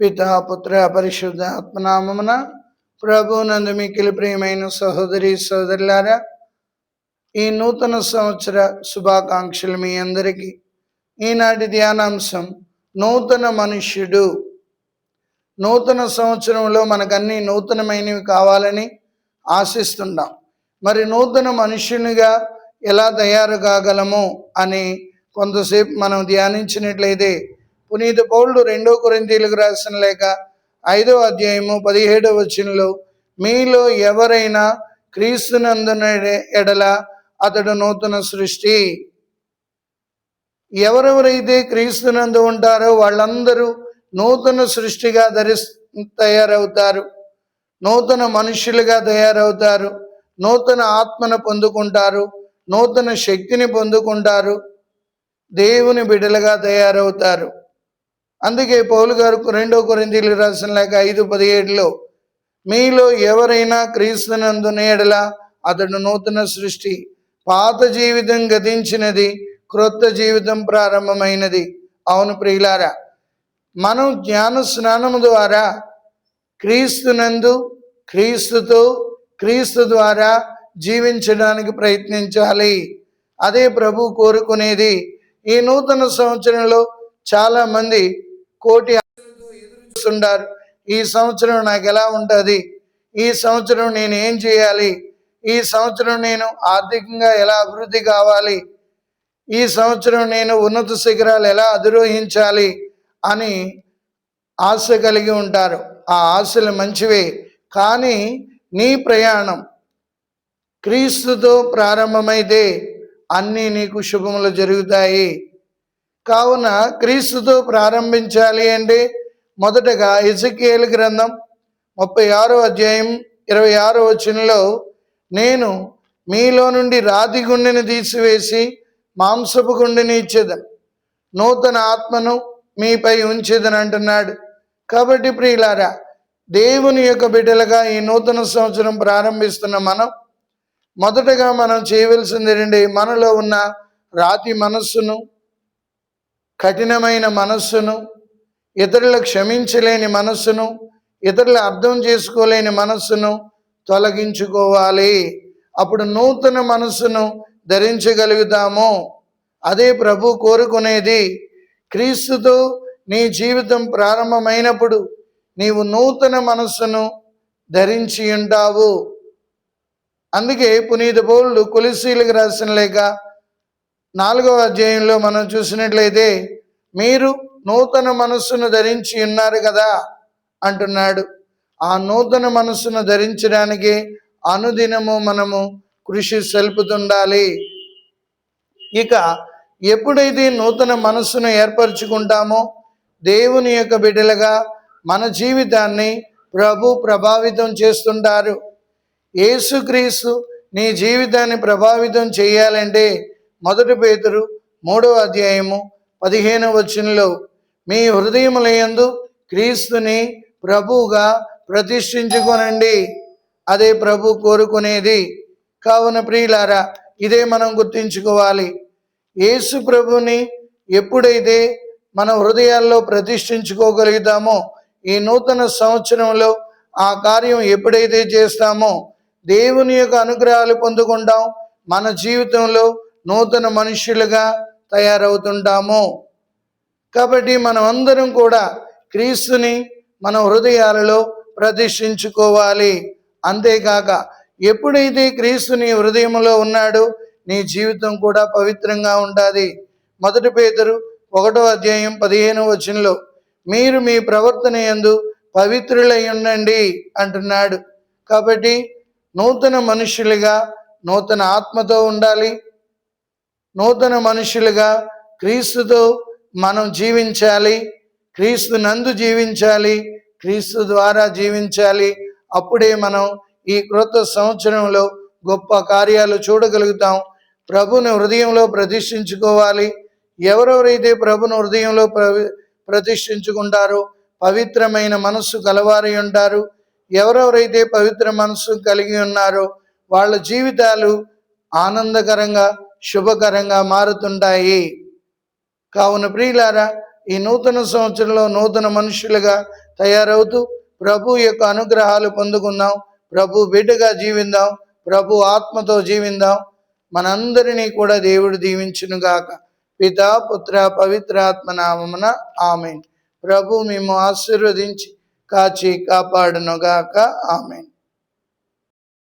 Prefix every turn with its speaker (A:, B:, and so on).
A: పిత పుత్ర పరిశుద్ధ ఆత్మనామమున ప్రభు నందు మికిలి ప్రియమైన సహోదరి సోదరులారా ఈ నూతన సంవత్సర శుభాకాంక్షలు మీ అందరికీ. ఈనాటి ధ్యానాంశం నూతన మనుష్యుడు. నూతన సంవత్సరంలో మనకన్నీ నూతనమైనవి కావాలని ఆశిస్తున్నాం మరి నూతన మనుష్యునిగా ఎలా తయారు కాగలము అని కొంతసేపు మనం ధ్యానించినట్లయితే పునీత పౌరుడు రెండో కొరింతీలకు రాసిన లేక ఐదో అధ్యాయము పదిహేడో వచనంలో మీలో ఎవరైనా క్రీస్తునందున ఎడల అతడు నూతన సృష్టి. ఎవరెవరైతే క్రీస్తునందు ఉంటారో వాళ్ళందరూ నూతన సృష్టిగా ధరి తయారవుతారు. నూతన మనుషులుగా తయారవుతారు. నూతన ఆత్మను పొందుకుంటారు. నూతన శక్తిని పొందుకుంటారు. దేవుని బిడ్డలుగా తయారవుతారు. అందుకే పౌలు గారు రెండో కొరింతీలు రాసిన లేక ఐదు పదిహేడులో మీలో ఎవరైనా క్రీస్తునందునేడల అతడు నూతన సృష్టి పాత జీవితం గతించినది క్రొత్త జీవితం ప్రారంభమైనది. అవును ప్రియులారా మనం జ్ఞాన స్నానము ద్వారా క్రీస్తునందు క్రీస్తుతో క్రీస్తు ద్వారా జీవించడానికి ప్రయత్నించాలి. అదే ప్రభు కోరుకునేది. ఈ నూతన సంవత్సరంలో చాలామంది కోటి ఆశలతో ఎదురు ఈ సంవత్సరం నాకు ఎలా ఉంటుంది? ఈ సంవత్సరం నేను ఏం చేయాలి? ఈ సంవత్సరం నేను ఆర్థికంగా ఎలా అభివృద్ధి కావాలి? ఈ సంవత్సరం నేను ఉన్నత శిఖరాలు ఎలా అధిరోహించాలి? అని ఆశ కలిగి ఉంటారు. ఆ ఆశలు మంచివే. కానీ నీ ప్రయాణం క్రీస్తుతో ప్రారంభమైతే అన్నీ నీకు శుభములు జరుగుతాయి. కావున క్రీస్తుతో ప్రారంభించాలి అంటే మొదటగా ఇజకేల్ గ్రంథం ముప్పై ఆరో అధ్యాయం ఇరవై ఆరో వచనంలో నేను మీలో నుండి రాతి గుండెని తీసివేసి మాంసపు గుండెని ఇచ్చేదను. నూతన ఆత్మను మీపై ఉంచేదని అంటున్నాడు. కాబట్టి ప్రియులారా దేవుని యొక్క బిడ్డలుగా ఈ నూతన సంవత్సరం ప్రారంభిస్తున్న మనం మొదటగా మనం చేయవలసింది ఏంటంటే మనలో ఉన్న రాతి మనస్సును కఠినమైన మనస్సును ఇతరులకు క్షమించలేని మనస్సును ఇతరులు అర్థం చేసుకోలేని మనస్సును తొలగించుకోవాలి. అప్పుడు నూతన మనస్సును ధరించగలుగుతాము. అదే ప్రభు కోరుకునేది క్రీస్తుతో నీ జీవితం ప్రారంభమైనప్పుడు నీవు నూతన మనస్సును ధరించి ఉంటావు. అందుకే పునీత పౌరులు కొలిసీలకు రాసిన లేక నాలుగవ అధ్యాయంలో మనం చూసినట్లయితే మీరు నూతన మనస్సును ధరించి ఉన్నారు కదా? అంటున్నాడు. ఆ నూతన మనస్సును ధరించడానికి అనుదినము మనము కృషి సల్పుతుండాలి. ఇక ఎప్పుడైతే నూతన మనస్సును ఏర్పరచుకుంటామో దేవుని యొక్క బిడ్డలుగా మన జీవితాన్ని ప్రభు ప్రభావితం చేస్తుంటారు. యేసుక్రీస్తు నీ జీవితాన్ని ప్రభావితం చేయాలంటే మొదటి పేతురు మూడవ అధ్యాయము పదిహేను వచనంలో మీ హృదయములయందు క్రీస్తుని ప్రభువుగా ప్రతిష్ఠించుకొనండి. అదే ప్రభు కోరుకునేది. కావున ప్రియులారా ఇదే మనం గుర్తించుకోవాలి. యేసు ప్రభుని ఎప్పుడైతే మన హృదయాల్లో ప్రతిష్ఠించుకోగలుగుతామో ఈ నూతన సంవత్సరంలో ఆ కార్యం ఎప్పుడైతే చేస్తామో దేవుని యొక్క అనుగ్రహాలు పొందుకుంటాం. మన జీవితంలో నూతన మనుష్యులుగా తయారవుతుంటాము. కాబట్టి మనం అందరం కూడా క్రీస్తుని మన హృదయాలలో ప్రతిష్ఠించుకోవాలి. అంతేకాక ఎప్పుడైతే క్రీస్తు నీ హృదయంలో ఉన్నాడో నీ జీవితం కూడా పవిత్రంగా ఉంటుంది మొదటి పేదరు ఒకటో అధ్యాయం పదిహేను వచనంలో మీరు మీ ప్రవర్తన ఎందు పవిత్రులై ఉండండి అంటున్నాడు. కాబట్టి నూతన మనుషులుగా నూతన ఆత్మతో ఉండాలి. నూతన మనుషులుగా క్రీస్తుతో మనం జీవించాలి క్రీస్తు నందు జీవించాలి క్రీస్తు ద్వారా జీవించాలి. అప్పుడే మనం ఈ క్రొత్త సంవత్సరంలో గొప్ప కార్యాలు చూడగలుగుతాం. ప్రభుని హృదయంలో ప్రతిష్ఠించుకోవాలి. ఎవరెవరైతే ప్రభుని హృదయంలో ప్రవి- ప్రతిష్ఠించుకుంటారో పవిత్రమైన మనస్సు కలవారి ఉంటారు. ఎవరెవరైతే పవిత్ర మనస్సు కలిగి ఉన్నారో వాళ్ళ జీవితాలు ఆనందకరంగా శుభకరంగా మారుతుంటాయి. కావున ప్రియులారా ఈ నూతన సంవత్సరంలో నూతన మనుషులుగా తయారవుతూ ప్రభు యొక్క అనుగ్రహాలు పొందుకుందాం. ప్రభు బిడ్డగా జీవిందాం. ప్రభు ఆత్మతో జీవిందాం. మనందరినీ కూడా దేవుడు దీవించునుగాక. పిత పుత్ర పవిత్రాత్మ నామమున ఆమెన్. ప్రభు మేము ఆశీర్వదించి కాచి కాపాడును గాక ఆమెన్.